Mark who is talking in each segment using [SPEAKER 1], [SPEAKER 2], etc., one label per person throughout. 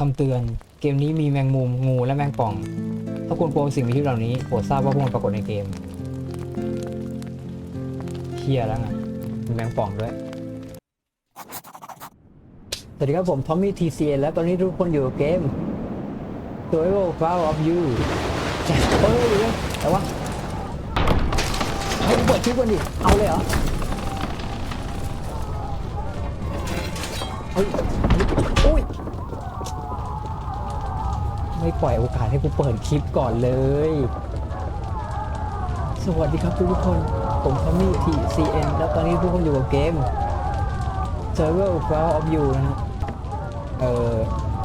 [SPEAKER 1] คำเตือนเกมนี้มีแมงมุมงูและแมงป่อง ถ้าคุณกลัวสิ่งมีชีวิตเหล่านี้โปรดทราบว่าพวกมันปรากฏในเกมเฮียแล้วไงมีแมงป่องด้วย สวัสดีครับผมทอมมี่ทีซีและตอนนี้ทุกคนอยู่เกม Survival Power of You จ็คเอ้ยอยู่เลยแต่ว่าให้กูเปิดคลิปก่อนดิ เอาเลยเหรอเฮ้ยอุ้ย ไม่ปล่อยโอกาสให้กูเปิดคลิปก่อนเลย สวัสดีครับทุกคน ผมทอมมี่ทีซีเอ็นแล้วตอนนี้ทุกคนอยู่กับเกม Server of Power of You นะฮะเออ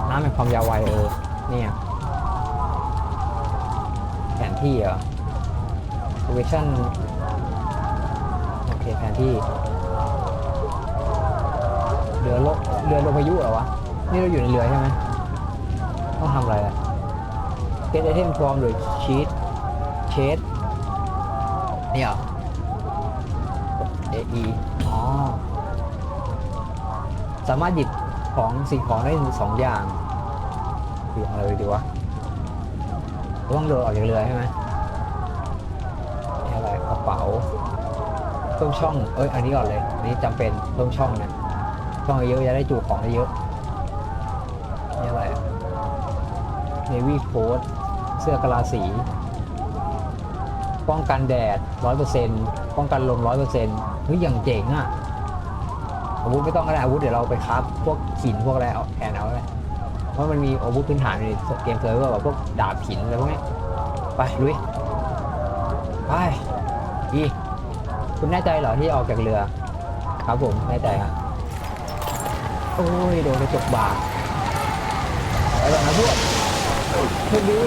[SPEAKER 1] น้ำแห่งความยาวไวเออ เนี่ย แผนที่เหรอ Location โอเคแผนที่เรือลบเรือลมพายุเหรอวะ นี่เราอยู่ในเรือใช่ไหมต้องทำอะไรอะ get item from the sheet sheet นี่เหรอ AE อ๋อ สามารถหยิบของสิ่งของได้สองอย่างคืออะไรดีวะต้องเดินออกจากเรือใช่ไหมนี่อะไรกระเป๋าเพิ่มช่อง เอ้ย อันนี้ก่อนเลย อันนี้จำเป็นเพิ่มช่องเนี่ย ช่องเยอะจะได้จุของได้เยอะนี่อะไร Navy Coat เสื้อกลาสี ป้องกันแดด100%ป้องกันลม100%เเฮ้ยอย่างเจ๋งอะอาวุธไม่ต้องก็ได้อาวุธเดี๋ยวเราไปครับ พวกหินพวกอะไรเอาแทนเอาเลยเพราะมันมีอาวุธพื้นฐานในเกมเซิร์ฟเวอร์แบบพวกดาบหินอะไรพวกนี้ไปลุยไปอีคุณแน่ใจเหรอที่ออกจากเรือ ครับผมแน่ใจฮะโอ้ยโดนกระจกบาดไปก่อนนะพวก โชคดี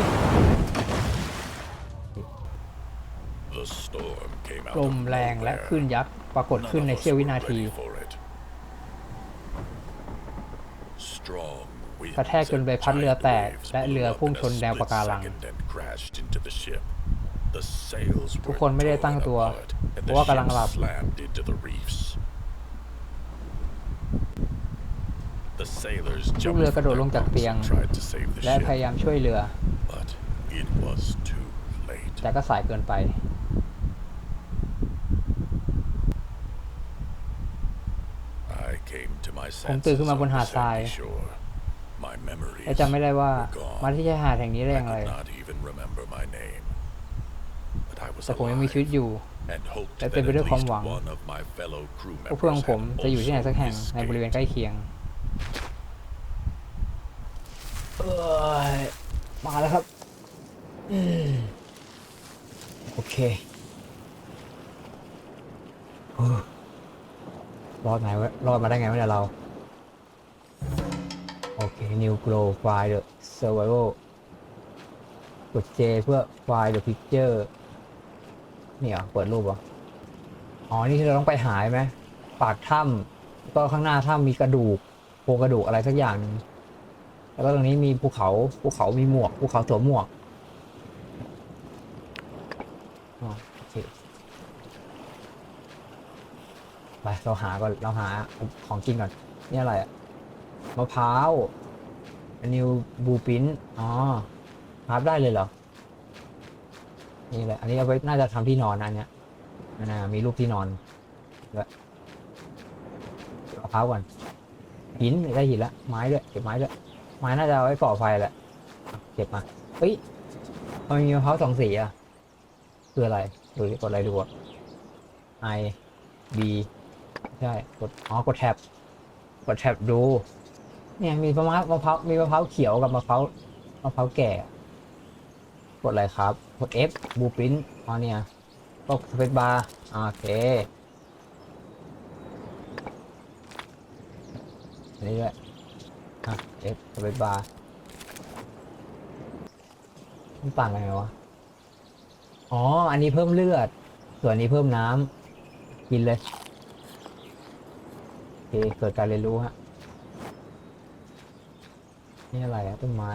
[SPEAKER 2] The storm came out
[SPEAKER 1] ล
[SPEAKER 2] of
[SPEAKER 1] มแรงและ
[SPEAKER 2] nowhere.
[SPEAKER 1] คลื่นยักษ์ปรากฏ
[SPEAKER 2] None
[SPEAKER 1] ขึ้น
[SPEAKER 2] of
[SPEAKER 1] ใน
[SPEAKER 2] us
[SPEAKER 1] เสี้ยววินา
[SPEAKER 2] were
[SPEAKER 1] ที
[SPEAKER 2] ready for it. Strong winds
[SPEAKER 1] กระแทกจนใบ
[SPEAKER 2] and
[SPEAKER 1] พัดเรือแตก
[SPEAKER 2] tidal
[SPEAKER 1] และ
[SPEAKER 2] waves
[SPEAKER 1] เรือ
[SPEAKER 2] blew up
[SPEAKER 1] พุ่ง
[SPEAKER 2] in a
[SPEAKER 1] ชนแนวปะการัง
[SPEAKER 2] split second and crashed into the ship. The sails
[SPEAKER 1] ทุก
[SPEAKER 2] were
[SPEAKER 1] คนไม่ได้ตั้ง
[SPEAKER 2] torn
[SPEAKER 1] ตัว
[SPEAKER 2] apart, and
[SPEAKER 1] เพ
[SPEAKER 2] the
[SPEAKER 1] ราะว่ากำลัง
[SPEAKER 2] ship
[SPEAKER 1] หลับ
[SPEAKER 2] slammed into the reefs. The sailors
[SPEAKER 1] ลูก
[SPEAKER 2] jumped
[SPEAKER 1] เรือกระโดด
[SPEAKER 2] from
[SPEAKER 1] ลง
[SPEAKER 2] their
[SPEAKER 1] จาก
[SPEAKER 2] boats
[SPEAKER 1] เตียง
[SPEAKER 2] and tried to save the
[SPEAKER 1] และพ
[SPEAKER 2] ship,
[SPEAKER 1] ยายามช่วยเรือ
[SPEAKER 2] but it was too late.
[SPEAKER 1] แต่ก็สายเกินไป
[SPEAKER 2] I came to my
[SPEAKER 1] ผมตื่น
[SPEAKER 2] senses
[SPEAKER 1] ขึ้นมาบน
[SPEAKER 2] on
[SPEAKER 1] หา
[SPEAKER 2] the
[SPEAKER 1] ดทราย
[SPEAKER 2] sandy shore. My memories
[SPEAKER 1] และจำไม่ได้ว่า
[SPEAKER 2] were gone.
[SPEAKER 1] มาที่ชายหาดแห่งนี้ได้
[SPEAKER 2] I
[SPEAKER 1] อย่างไร
[SPEAKER 2] could not even remember my name. But I was
[SPEAKER 1] แต่ผมยังมีชีวิต
[SPEAKER 2] alive
[SPEAKER 1] อยู่
[SPEAKER 2] and hoped
[SPEAKER 1] และ
[SPEAKER 2] that
[SPEAKER 1] เต็มไป
[SPEAKER 2] at
[SPEAKER 1] ด้วยความ
[SPEAKER 2] least
[SPEAKER 1] หวัง
[SPEAKER 2] one of my fellow crew
[SPEAKER 1] พวกเพื่อนของ
[SPEAKER 2] members
[SPEAKER 1] ผม
[SPEAKER 2] had
[SPEAKER 1] จะอยู่ที่ไหนสักแห่ง
[SPEAKER 2] also
[SPEAKER 1] ในบริเวณใกล้
[SPEAKER 2] escaped.
[SPEAKER 1] เคียง เอ้ยมาแล้วครับอโอเครอดไหนวะรอดมาได้ไงวะเนี่ยเรา โอเค new grow file the survival กด J เพื่อ file the picture นี่เหรอเปิดรูปเหรอ อ๋อ นี่ที่เราต้องไปหาใช่ไหม ปากถ้ำแล้วก็ข้างหน้าถ้ำมีกระดูก โครงกระดูกอะไรสักอย่างหนึงแล้วก็ตรงนี้มีภูเขาภูเขามีหมวกภูเขาสวมหมวกโอเคไปเราหาก่อนเราหาของกินก่อนนี่อะไรอะมะพร้าวอนิวบูปินอ๋อหาได้เลยเหรอนี่แหละอันนี้เอาไว้น่าจะทำที่นอนอันเนี้ยนั่นนะมีรูปที่นอนด้วยมะพร้าวก่อน หินได้หินละไม้ด้วยเก็บไม้ด้วยไม้น่าจะเอาไว้ก่อไฟแหละเก็บมาเฮ้ยทำไมมีมะพร้าวสองสีอะคืออะไรดูกดอะไรดูอะ I B ใช่กดอ๋อกดแท็บกดแท็บดู เนี่ยมีมะพร้าวมะพร้าวมีมะพร้าวเขียวกับมะพร้าวมะพร้าวแก่ กดอะไรครับ กด F บูปินอ๋อเนี่ยก็สเปซบาร์โอเค นนี้ด้วยอะ F สเปซบาร์มันต่างกันไงวะ อ๋อ อันนี้เพิ่มเลือด ส่วนนี้เพิ่มน้ำกินเลยโอเคเกิดการเรียนรู้ฮะ นี่อะไรอะต้นไม้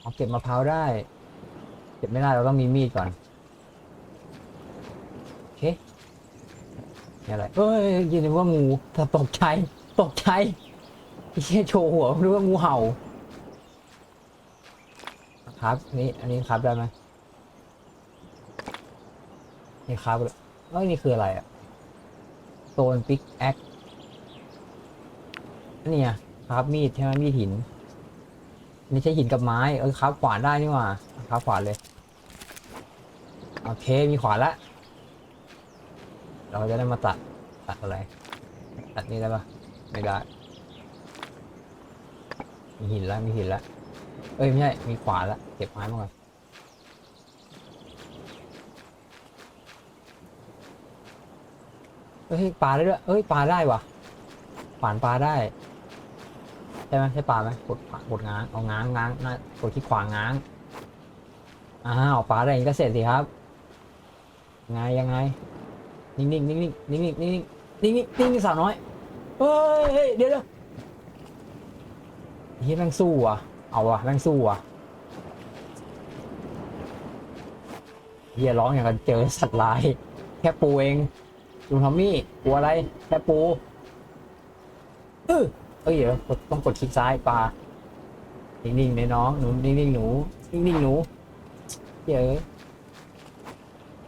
[SPEAKER 1] เอาเก็บมะพร้าวได้ เก็บไม่ได้เราต้องมีมีดก่อนโอเคนี่อะไรเอ้ยยินดีว่างูถ้าตกใจ ตกใจเหี้ยโชว์หัวนึกว่างูเห่า ครับนี่อันนี้ครับได้ไหมนี่ครับเลยเอ้ยนี่คืออะไรอะโซนปิกแอคนี่ไงครับมีดใช่ไหมมีดหินนี่ใช้หินกับไม้เออครับขวานได้นี่หว่าครับขวานเลยโอเคมีขวานละเราจะได้มาตัดตัดอะไรตัดนี่ได้ปะ ไม่ได้ มีหินแล้วมีหินแล้ว เอ้ย ไม่ใช่ มีขวาแล้วเก็บไม้มาก่อนเฮ้ยปลาได้ด้วยเฮ้ยปลาได้วะขวานปลาได้ใช่ไหมใช่ปลาไหมกดกดง้างเอาง้างง้างนะกดที่ขวางง้างอ้าวปลาได้เก็เสร็จสิครับไงยังไงนิ่งนิ่งนิ่งนิ่งนิ่งๆนิ่งนิ่งนิ่งสาวน้อย เฮ้ยเฮ้ยเดี๋ยวเดี๋ยวเฮียแม่งสู้ว่ะ เอาว่ะแม่งสู้ว่ะเฮียร้องอย่างกันเจอสัตว์ร้าย แค่ปูเองลุงทอมมี่กลัวอะไร แค่ปูเออเอ้ยเดี๋ยวกดต้องกดคลิกซ้ายปลานิ่งๆเลยน้องหนูนิ่งๆหนูนิ่งๆหนูเฮ้ยเอ้ย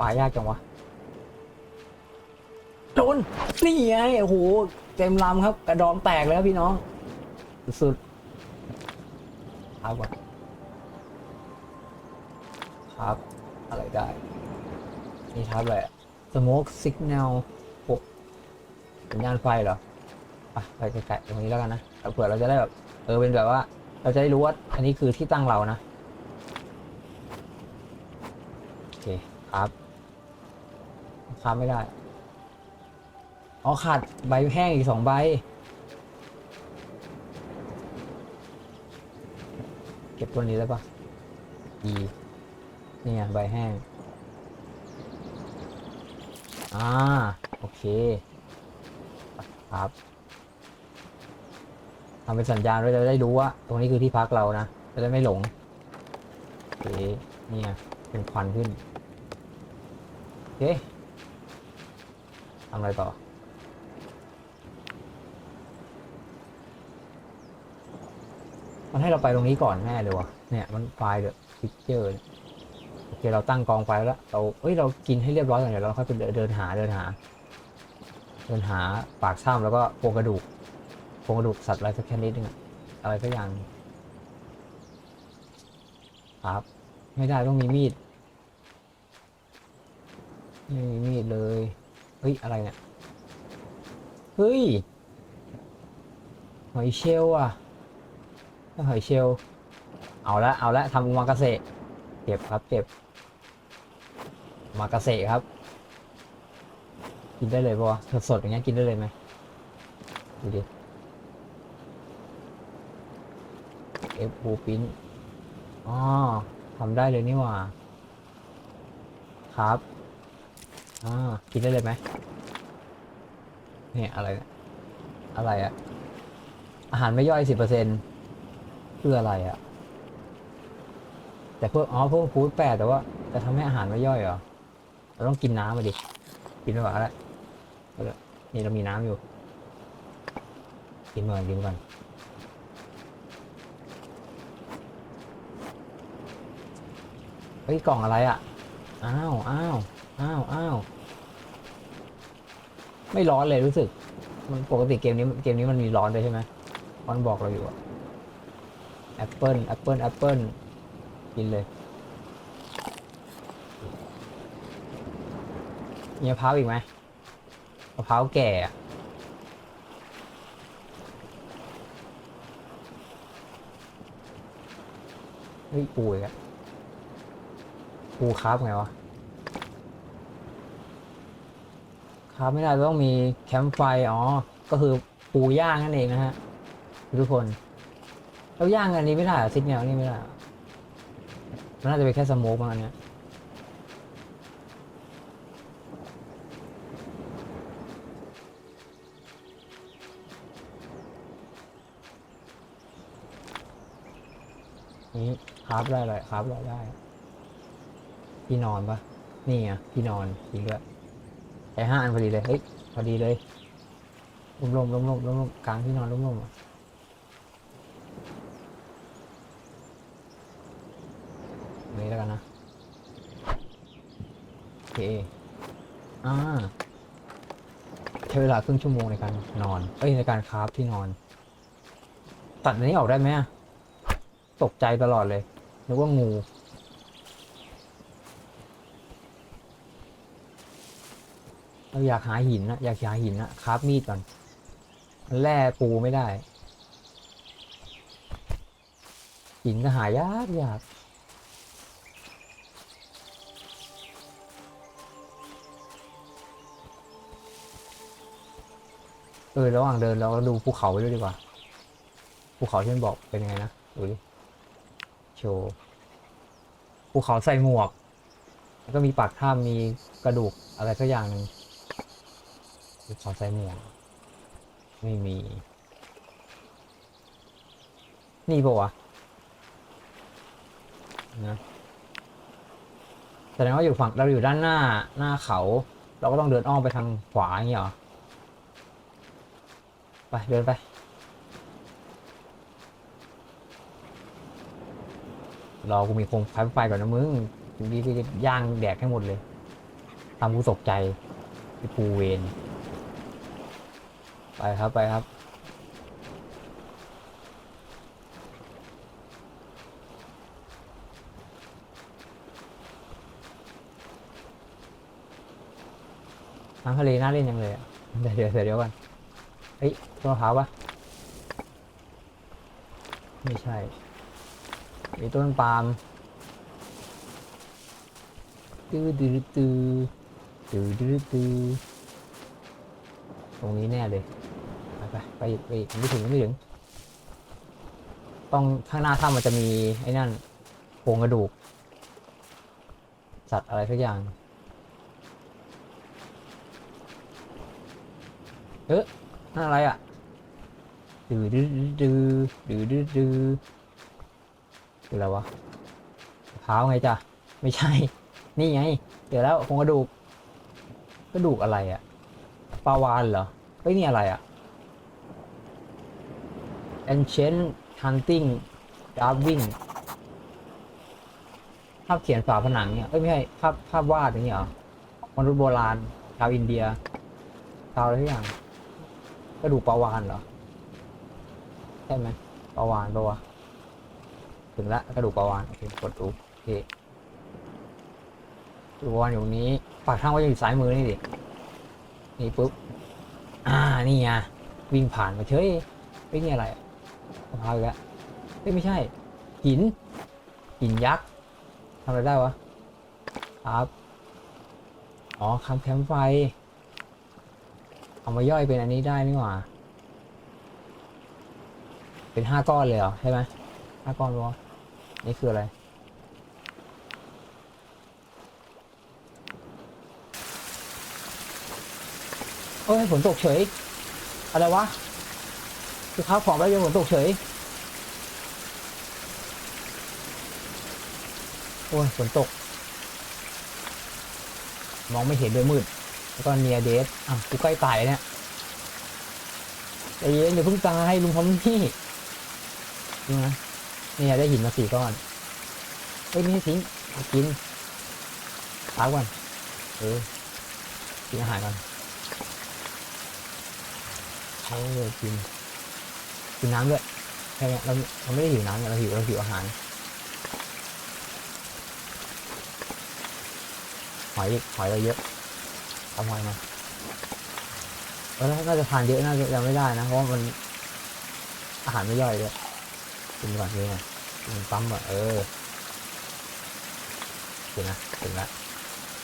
[SPEAKER 1] ปลายากจังวะโดนนี่ไงโอ้โห เต็มลำครับ กระดองแตกแล้วพี่น้อง สุดๆครับว่ะครับ อะไรได้ นี่ครับอะไร smoke signal โอ้สัญญาณไฟเหรออะไปไกลๆตรงนี้แล้วกันนะเอาเผื่อเราจะได้แบบ เออเป็นแบบว่า เราจะได้รู้ว่า อันนี้คือที่ตั้งเรานะ โอเคครับครับไม่ได้ อ๋อขาดใบแห้งอีกสองใบ เก็บตัวนี้ได้ปะดีนี่ไงใบแห้ง อ่า โอเค ครับทำเป็นสัญญาณเราจะได้รู้ว่า ตรงนี้คือที่พักเรานะ จะได้ไม่หลงโอเคนี่ไงเป็นควันขึ้น โอเคทำอะไรต่อ มันให้เราไปตรงนี้ก่อนแน่เลยวะเนี่ยมันไฟล์เดอะพิกเจอร์โอเคเราตั้งกองไฟแล้วเราเอ้ยเรากินให้เรียบร้อยก่อนเดี๋ยวเราค่อยไปเดินหาเดินหา เดินหาปากถ้ำแล้วก็โครงกระดูกโครงกระดูกสัตว์อะไรสักแค่นิดนึงอะอะไรสักอย่างครับ ไม่ได้ต้องมีมีดไม่มีมีดเลยเฮ้ยอะไรเนี่ยเฮ้ยหอยเชลล์อะ หอยเชลล์เอาละเอาละทำมากาเสะเก็บครับเก็บมากาเสะครับ กินได้เลยปะสดๆอย่างเงี้ยกินได้เลยไหมดูดิเอฟบูปิ้นอ๋อทำได้เลยนี่หว่า ครับอ่ากินได้เลยไหมเนี่ยอะไร อะไรอะอาหารไม่ย่อยสิบเปอร์เซ็นต์ คืออะไรอะแต่พิ่มอ๋อพิ่มฟูดแปดแต่ว่าจะทำให้อาหารไม่ย่อยเหรอเราต้องกินน้ำมาดิ กินไปก่อนก็ได้เอาละนี่เรามีน้ำอยู่ กินก่อนกินก่อนเฮ้ยกล่องอะไรอะ อ้าวอ้าวอ้าวอ้าวไม่ร้อนเลยรู้สึก มันปกติเกมนี้เกมนี้มันมีร้อนด้วยใช่ไหมมันบอกเราอยู่อะ แอปเปิลแอปเปิลแอปเปิลกินเลยมีมะพร้าวอีกไหมมะพร้าวแก่เฮ้ยปูอีกอะปูคราฟไงวะคราฟไม่ได้ต้องมีแคมป์ไฟ อ๋อ ก็คือปูย่างนั่นเองนะฮะ ทุกคน เราย่างอันนี้ไม่ได้เหรอซิกแนวนี่ไม่ได้เหรอมันน่าจะเป็นแค่สโมกมั้งอันเนี้ยนี้คราฟได้เลยคราฟได้ได้ที่นอนปะนี่ไงที่นอนจริงด้วยไอห้าอันพอดีเลยเฮ้ยพอดีเลยลมลมลมลมลมลมกลางที่นอนลมลมอะ นี้แล้วกันนะโอ เคอ่าใช้เวลาครึ่งชั่วโมงในการนอน เอ้ยในการคราฟที่นอน ตัดอันนี้ออกได้ไหมอะตกใจตลอดเลยนึกว่างูเราอยากหาหินนะอยากหาหินนะคราฟมีดก่อนมันแร่ปูไม่ได้หินก็หายากยาก ออระหว่างเดินเราก็ดูภูเขาไปด้วยดีกว่า ภูเขาที่มันบอกเป็นยังไงนะดูดิโชว์ภูเขาใส่หมวก แล้วก็มีปากถ้ำมีกระดูกอะไรสักอย่างหนึ่งภูเขาใส่หมวก ไม่มี นี่ปะวะนะแสดงว่าอยู่ฝั่งเราอยู่ด้านหน้าหน้าเขา เราก็ต้องเดินอ้อมไปทางขวาอย่างเงี้ยเหรอ ไป เดินไป รอกูมีโคมไฟไฟก่อนนะมึงดีก็ย่างแดกให้หมดเลยทำกูตกใจไอ้ปูเวนไปครับไปครับน้ำทะเลน่าเล่นยังเลยอะเดี๋ยวเดี๋ยวเดี๋ยวเดี๋ยวก่อนเฮ้ย ต้นมะพร้าวปะไม่ใช่ มีต้นปาล์มตื้อดื้อตื้อตื้อดื้อตื้อตรงนี้แน่เลย ไปไปไปไปอีกไม่ถึงไม่ถึง ต้องข้างหน้าถ้ำมันจะมีไอ้นั่นโครงกระดูก สัตว์อะไรสักอย่าง เอ๊ะนั่นอะไรอะ ดื้อดื้อดื้อดื้อดื้อดื้อคืออะไรวะมะพร้าวไงจ๊ะไม่ใช่ นี่ไง เดี๋ยวแล้วโครงกระดูกกระดูกอะไรอะปลาวานเหรอเฮ้ยนี่อะไรอะ ancient hunting carving ภาพเขียนฝาผนังเนี่ยเอ้ยไม่ใช่ภาพภาพวาดอย่างเงี้ยเหรอมนุษย์โบราณชาวอินเดียชาวอะไรทุกอย่างกระดูกปลาวานเหรอ ใช่ไหมปลาวานปะวะถึงละกระดูกปลาวานโอเคกดดูโอเคกระดูกปลาวานอยู่นี้ปากทางว่าจะอยู่ซ้ายมือนี่ดินี่ปุ๊บอ่านี่ไงวิ่งผ่านมาเฉยเฮ้ยนี่อะไรมะพร้าวอีกแล้วไม่ใช่ หิน หินยักษ์ทำอะไรได้วะครับอ๋อคำแคมไฟ เอามาย่อยเป็นอันนี้ได้นี่หว่า เป็นห้าก้อนเลยเหรอใช่ไหมห้าก้อนวะนี่คืออะไรเอ้ยฝนตกเฉย อะไรวะคือข้าวของแล้วยังฝนตกเฉย โอ้ยฝนตก มองไม่เห็นด้วยมืด แล้วก็เนียเดสอะกูใกล้ตายเนี่ยใจเย็นอย่าเพิ่งตายลุงทอมนี่ ดูนะเนี่ยได้หินมาสี่ก้อนเอ้ยไม่ให้ทิ้งเอากินพักก่อนเออกินอาหารก่อนเออกินกินน้ำด้วยแค่เนี้ยเราเราไม่ได้หิวน้ำเนี่ยเราหิวเราหิวอาหารหอยหอยเราเยอะเอาหอยมาเออน่าจะทานเยอะน่าจะยังไม่ได้นะเพราะว่ามันอาหารไม่ย่อยเลย กินก่อนกินก่อนกินปั๊มก่อนเออถึงนะถึงละ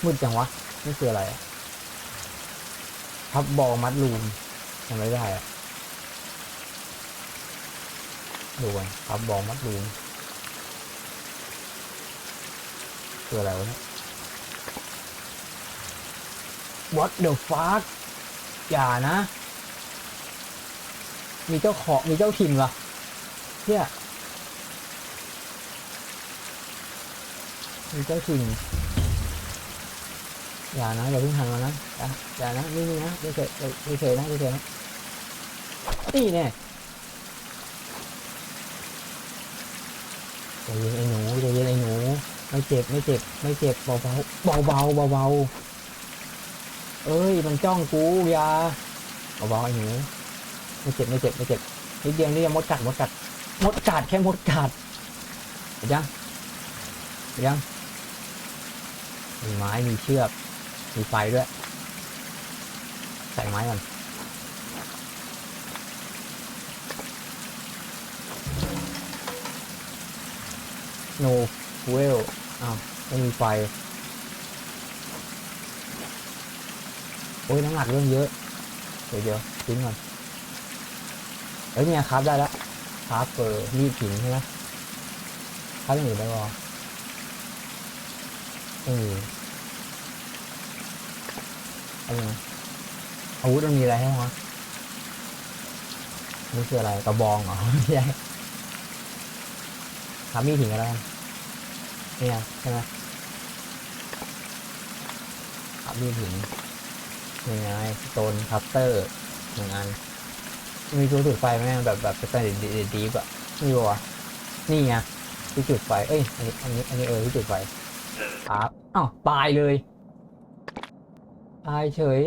[SPEAKER 1] มืดจังวะนี่คืออะไรอะพับบอมัดลูมทำไม่ได้อะดูก่อนพับบอมัดลูมคืออะไรวะเนี่ย What the fuck อย่านะ มีเจ้าของมีเจ้าถิ่นวะเนี่ย มีเจ้าถิ่นอย่านะอย่าเพิ่งหันมานะอย่าอย่านะนี่นี่นะเฉยๆเฉยนะเฉยนะนี่แน่ใจเย็นไอ้หนูใจเย็นไอ้หนูไม่เจ็บไม่เจ็บไม่เจ็บเบาเบาเบาเบาเบาเบาเอ้ยมันจ้องกูอยาเบาเบาไอ้หนูไม่เจ็บไม่เจ็บไม่เจ็บนิดเดียวนี่มดกัดมดกัดมดกัดแค่มดกัดเห็นยังเห็นยัง มีไม้มีเชือก มีไฟด้วย ใส่ไม้ก่อนโนเวลอ้าวไม่มีไฟ โอ้ยน้ำหนักเรื่องเยอะ เดี๋ยวเดี๋ยวทิ้งก่อนเอ้ยเนี่ยครับได้แล้วครับเออรีบหินใช่ไหมครับอย่างอื่ได้ปะ ไม่มีอะไรนะอาวุธมันมีอะไรให้วะนี่คืออะไรกระบองเหรอไม่ใช่ครับมีดหินก็ได้เนี่ยใช่ไหมครับมีดหินหนึ่งไงสโตนคัพเตอร์หนึ่งอันมีตัวจุดไฟไหมแบบแบบสแตนดาร์ดดีแบบนี่วะนี่ไงที่จุดไฟ เอ้ยอันนี้อันนี้อันนี้เออที่จุดไฟ ครับอ้าวตายเลย ตายเฉย